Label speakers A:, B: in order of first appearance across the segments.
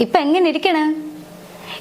A: ഇപ്പൊ എങ്ങനെ ഇരിക്കണ്?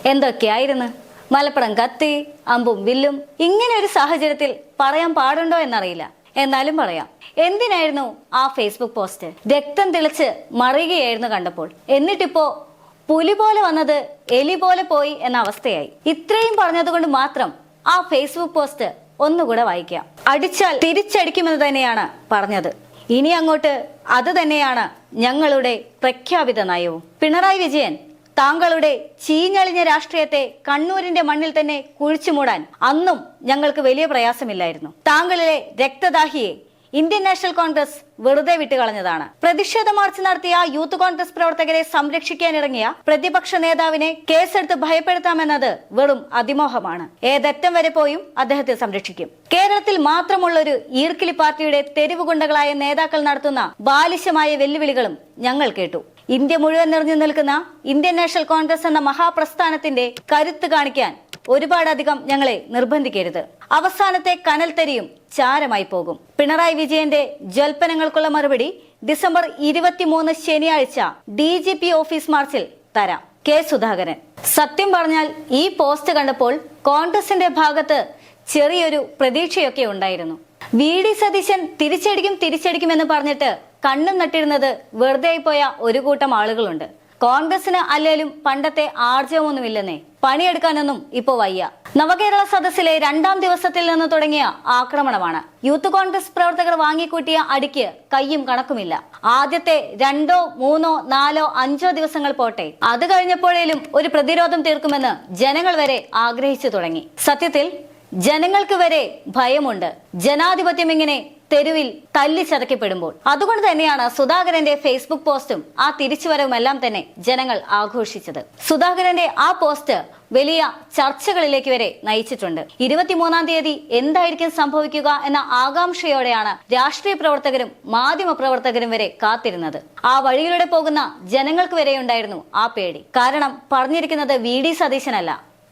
A: എന്തൊക്കെയായിരുന്നു? മലപ്പുറം കത്തി അമ്പും വില്ലും ഇങ്ങനെ ഒരു സാഹചര്യത്തിൽ പറയാൻ പാടുണ്ടോ എന്നറിയില്ല. എന്നാലും പറയാം. എന്തിനായിരുന്നു ആ ഫേസ്ബുക്ക് പോസ്റ്റ് രക്തം തിളച്ച് മറിയുകയായിരുന്നു കണ്ടപ്പോൾ. എന്നിട്ടിപ്പോ പുലി പോലെ വന്നത് എലി പോലെ പോയി എന്ന അവസ്ഥയായി. ഇത്രയും പറഞ്ഞതുകൊണ്ട് മാത്രം ആ ഫേസ്ബുക്ക് പോസ്റ്റ് ഒന്നുകൂടെ വായിക്കാം. അടിച്ചാൽ തിരിച്ചടിക്കുമെന്ന് തന്നെയാണ് പറഞ്ഞത്. ഇനി അങ്ങോട്ട് അത് തന്നെയാണ് ഞങ്ങളുടെ പ്രഖ്യാപിത നയവും. പിണറായി വിജയൻ താങ്കളുടെ ചീഞ്ഞളിഞ്ഞ രാഷ്ട്രീയത്തെ കണ്ണൂരിന്റെ മണ്ണിൽ തന്നെ കുഴിച്ചുമൂടാൻ അന്നും ഞങ്ങൾക്ക് വലിയ പ്രയാസമില്ലായിരുന്നു. താങ്കളിലെ രക്തദാഹിയെ ഇന്ത്യൻ നാഷണൽ കോൺഗ്രസ് വെറുതെ വിട്ടുകളഞ്ഞതാണ്. പ്രതിഷേധ മാർച്ച് നടത്തിയ യൂത്ത് കോൺഗ്രസ് പ്രവർത്തകരെ സംരക്ഷിക്കാനിറങ്ങിയ പ്രതിപക്ഷ നേതാവിനെ കേസെടുത്ത് ഭയപ്പെടുത്താമെന്നത് വെറും അതിമോഹമാണ്. ഏതറ്റം വരെ പോയും അദ്ദേഹത്തെ സംരക്ഷിക്കും. കേരളത്തിൽ മാത്രമുള്ള ഒരു ഈർക്കിലി പാർട്ടിയുടെ തെരുവുകുണ്ടകളായ നേതാക്കൾ നടത്തുന്ന ബാലിശമായ വെല്ലുവിളികളും ഞങ്ങൾ കേട്ടു. ഇന്ത്യ മുഴുവൻ നിറഞ്ഞു നിൽക്കുന്ന ഇന്ത്യൻ നാഷണൽ കോൺഗ്രസ് എന്ന മഹാപ്രസ്ഥാനത്തിന്റെ കരുത്ത് കാണിക്കാൻ ഒരുപാടധികം ഞങ്ങളെ നിർബന്ധിക്കരുത്. അവസാനത്തെ കനൽത്തരിയും ചാരമായി പോകും. പിണറായി വിജയന്റെ ജൽപ്പനങ്ങൾക്കുള്ള മറുപടി ഡിസംബർ ഇരുപത്തിമൂന്ന് ശനിയാഴ്ച ഡി ജി പി ഓഫീസ് മാർച്ചിൽ തരാം. കെ സുധാകരൻ. സത്യം പറഞ്ഞാൽ ഈ പോസ്റ്റ് കണ്ടപ്പോൾ കോൺഗ്രസിന്റെ ഭാഗത്ത് ചെറിയൊരു പ്രതീക്ഷയൊക്കെ ഉണ്ടായിരുന്നു. വി ഡി സതീശൻ തിരിച്ചടിക്കും തിരിച്ചടിക്കും എന്ന് പറഞ്ഞിട്ട് കണ്ണും നട്ടിരുന്നത് വെറുതെ പോയ ഒരു കൂട്ടം ആളുകളുണ്ട്. കോൺഗ്രസിന് അല്ലേലും പണ്ടത്തെ ആർജവമൊന്നുമില്ലെന്നേ. പണിയെടുക്കാനൊന്നും ഇപ്പോ വയ്യ. നവകേരള സദസ്സിലെ രണ്ടാം ദിവസത്തിൽ നിന്ന് തുടങ്ങിയ ആക്രമണമാണ്. യൂത്ത് കോൺഗ്രസ് പ്രവർത്തകർ വാങ്ങിക്കൂട്ടിയ അടിക്ക് കയ്യും കണക്കുമില്ല. ആദ്യത്തെ രണ്ടോ മൂന്നോ നാലോ അഞ്ചോ ദിവസങ്ങൾ പോട്ടെ. അത് കഴിഞ്ഞപ്പോഴേലും ഒരു പ്രതിരോധം തീർക്കുമെന്ന് ജനങ്ങൾ വരെ ആഗ്രഹിച്ചു തുടങ്ങി. സത്യത്തിൽ ജനങ്ങൾക്ക് വരെ ഭയമുണ്ട്. ജനാധിപത്യം ഇങ്ങനെ തെരുവിൽ തല്ലിച്ചതക്കപ്പെടുമ്പോൾ അതുകൊണ്ട് തന്നെയാണ് സുധാകരന്റെ ഫേസ്ബുക്ക് പോസ്റ്റും ആ തിരിച്ചുവരവും എല്ലാം തന്നെ ജനങ്ങൾ ആഘോഷിച്ചത്. സുധാകരന്റെ ആ പോസ്റ്റ് വലിയ ചർച്ചകളിലേക്ക് വരെ നയിച്ചിട്ടുണ്ട്. ഇരുപത്തിമൂന്നാം തീയതി എന്തായിരിക്കും സംഭവിക്കുക എന്ന ആകാംക്ഷയോടെയാണ് രാഷ്ട്രീയ പ്രവർത്തകരും മാധ്യമ പ്രവർത്തകരും വരെ കാത്തിരുന്നത്. ആ വഴിയിലൂടെ പോകുന്ന ജനങ്ങൾക്ക് വരെ ഉണ്ടായിരുന്നു ആ പേടി. കാരണം പറഞ്ഞിരിക്കുന്നത് വി ഡി സതീശനല്ല.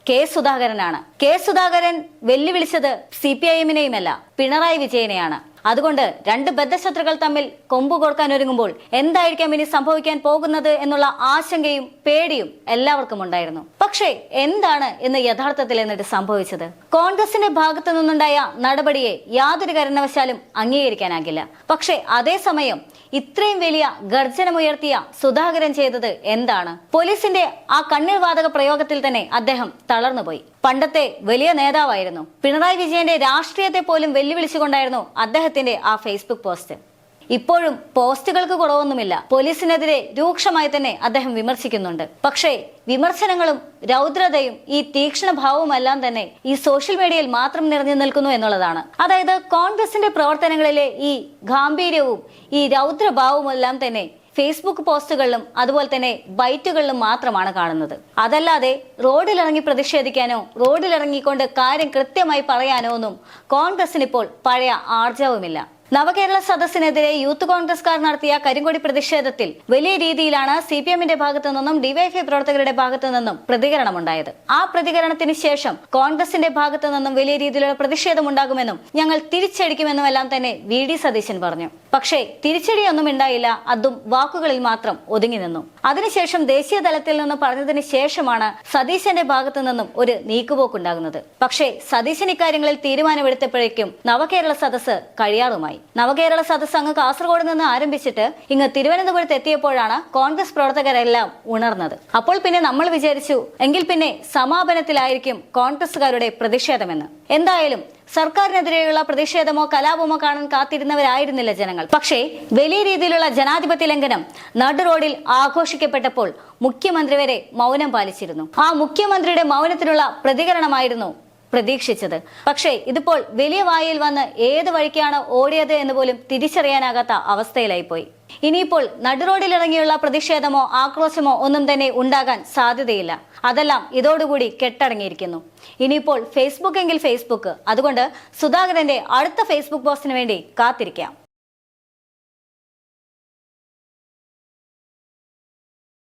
A: കെ സുധാകരനാണ്. കെ സുധാകരൻ വെല്ലുവിളിച്ചത് സി പി ഐ എമ്മിനെയുമല്ല പിണറായി വിജയനെയാണ്. അതുകൊണ്ട് രണ്ട് ബദ്ധശത്രുക്കൾ തമ്മിൽ കൊമ്പു കൊടുക്കാൻ ഒരുങ്ങുമ്പോൾ എന്തായിരിക്കാം ഇനി സംഭവിക്കാൻ പോകുന്നത് എന്നുള്ള ആശങ്കയും പേടിയും എല്ലാവർക്കും ഉണ്ടായിരുന്നു. പക്ഷേ എന്താണ് ഇന്ന് യഥാർത്ഥത്തിൽ എന്നിട്ട് സംഭവിച്ചത്? കോൺഗ്രസിന്റെ ഭാഗത്തു നിന്നുണ്ടായ നടപടിയെ യാതൊരു കാരണവശാലും അംഗീകരിക്കാനാകില്ല. പക്ഷേ അതേസമയം ഇത്രയും വലിയ ഗർജനമുയർത്തിയ സുധാകരൻ ചെയ്തത് എന്താണ്? പോലീസിന്റെ ആ കണ്ണീർ വാതക പ്രയോഗത്തിൽ തന്നെ അദ്ദേഹം തളർന്നുപോയി. പണ്ടത്തെ വലിയ നേതാവായിരുന്നു. പിണറായി വിജയന്റെ രാഷ്ട്രീയത്തെ പോലും വെല്ലുവിളിച്ചുകൊണ്ടായിരുന്നു അദ്ദേഹത്തിന്റെ ആ ഫേസ്ബുക്ക് പോസ്റ്റ്. ഇപ്പോഴും പോസ്റ്റുകൾക്ക് കുറവൊന്നുമില്ല. പോലീസിനെതിരെ രൂക്ഷമായി തന്നെ അദ്ദേഹം വിമർശിക്കുന്നുണ്ട്. പക്ഷേ വിമർശനങ്ങളും രൗദ്രതയും ഈ തീക്ഷ്ണ ഭാവവുമെല്ലാം തന്നെ ഈ സോഷ്യൽ മീഡിയയിൽ മാത്രം നിറഞ്ഞു നിൽക്കുന്നു എന്നുള്ളതാണ്. അതായത് കോൺഗ്രസിന്റെ പ്രവർത്തനങ്ങളിലെ ഈ ഗാംഭീര്യവും ഈ രൗദ്രഭാവവും എല്ലാം തന്നെ ഫേസ്ബുക്ക് പോസ്റ്റുകളിലും അതുപോലെ തന്നെ ബൈറ്റുകളിലും മാത്രമാണ് കാണുന്നത്. അതല്ലാതെ റോഡിലിറങ്ങി പ്രതിഷേധിക്കാനോ റോഡിലിറങ്ങിക്കൊണ്ട് കാര്യം കൃത്യമായി പറയാനോ ഒന്നും കോൺഗ്രസിന് ഇപ്പോൾ പഴയ ആർജവുമില്ല. നവകേരള സദസ്സിനെതിരെ യൂത്ത് കോൺഗ്രസ്കാർ നടത്തിയ കരിങ്കൊടി പ്രതിഷേധത്തിൽ വലിയ രീതിയിലാണ് സി പി എമ്മിന്റെ ഭാഗത്തു നിന്നും ഡിവൈഎഫ്ഐ പ്രവർത്തകരുടെ ഭാഗത്തു നിന്നും പ്രതികരണമുണ്ടായത്. ആ പ്രതികരണത്തിന് ശേഷം കോൺഗ്രസിന്റെ ഭാഗത്തു നിന്നും വലിയ രീതിയിലുള്ള പ്രതിഷേധമുണ്ടാകുമെന്നും ഞങ്ങൾ തിരിച്ചടിക്കുമെന്നും എല്ലാം തന്നെ വി ഡി സതീശൻ പറഞ്ഞു. പക്ഷേ തിരിച്ചടിയൊന്നും ഉണ്ടായില്ല. അതും വാക്കുകളിൽ മാത്രം ഒതുങ്ങി നിന്നു. അതിനുശേഷം ദേശീയ തലത്തിൽ നിന്ന് പറഞ്ഞതിന് ശേഷമാണ് സതീശന്റെ ഭാഗത്തു നിന്നും ഒരു നീക്കുപോക്കുണ്ടാകുന്നത്. പക്ഷേ സതീശൻ ഇക്കാര്യങ്ങളിൽ തീരുമാനമെടുത്തപ്പോഴേക്കും നവകേരള സദസ്സ് കഴിയാറുമായി. നവകേരള സദസ്സ് അങ്ങ് കാസർഗോഡ് നിന്ന് ആരംഭിച്ചിട്ട് ഇങ്ങ് തിരുവനന്തപുരത്ത് എത്തിയപ്പോഴാണ് കോൺഗ്രസ് പ്രവർത്തകരെല്ലാം ഉണർന്നത്. അപ്പോൾ പിന്നെ നമ്മൾ വിചാരിച്ചു എങ്കിൽ പിന്നെ സമാപനത്തിലായിരിക്കും കോൺഗ്രസുകാരുടെ പ്രതിഷേധമെന്ന്. എന്തായാലും സർക്കാരിനെതിരെയുള്ള പ്രതിഷേധമോ കലാപമോ കാണാൻ കാത്തിരുന്നവരായിരുന്നില്ല ജനങ്ങൾ. പക്ഷേ വലിയ രീതിയിലുള്ള ജനാധിപത്യ ലംഘനം നടു റോഡിൽ ആഘോഷിക്കപ്പെട്ടപ്പോൾ മുഖ്യമന്ത്രി വരെ മൗനം പാലിച്ചിരുന്നു. ആ മുഖ്യമന്ത്രിയുടെ മൗനത്തിനുള്ള പ്രതികരണമായിരുന്നു പ്രതീക്ഷിച്ചത്. പക്ഷേ ഇതിപ്പോൾ വലിയ വായിൽ വന്ന് ഏത് വഴിക്കാണ് ഓടിയത് എന്ന് പോലും തിരിച്ചറിയാനാകാത്ത അവസ്ഥയിലായിപ്പോയി. ഇനിയിപ്പോൾ നടുറോഡിലിറങ്ങിയുള്ള പ്രതിഷേധമോ ആക്രോശമോ ഒന്നും തന്നെ ഉണ്ടാകാൻ സാധ്യതയില്ല. അതെല്ലാം ഇതോടുകൂടി കെട്ടടങ്ങിയിരിക്കുന്നു. ഇനിയിപ്പോൾ ഫേസ്ബുക്ക് എങ്കിൽ ഫേസ്ബുക്ക് അതുകൊണ്ട് സുധാകരന്റെ അടുത്ത ഫേസ്ബുക്ക് പോസ്റ്റിന് വേണ്ടി കാത്തിരിക്കാം.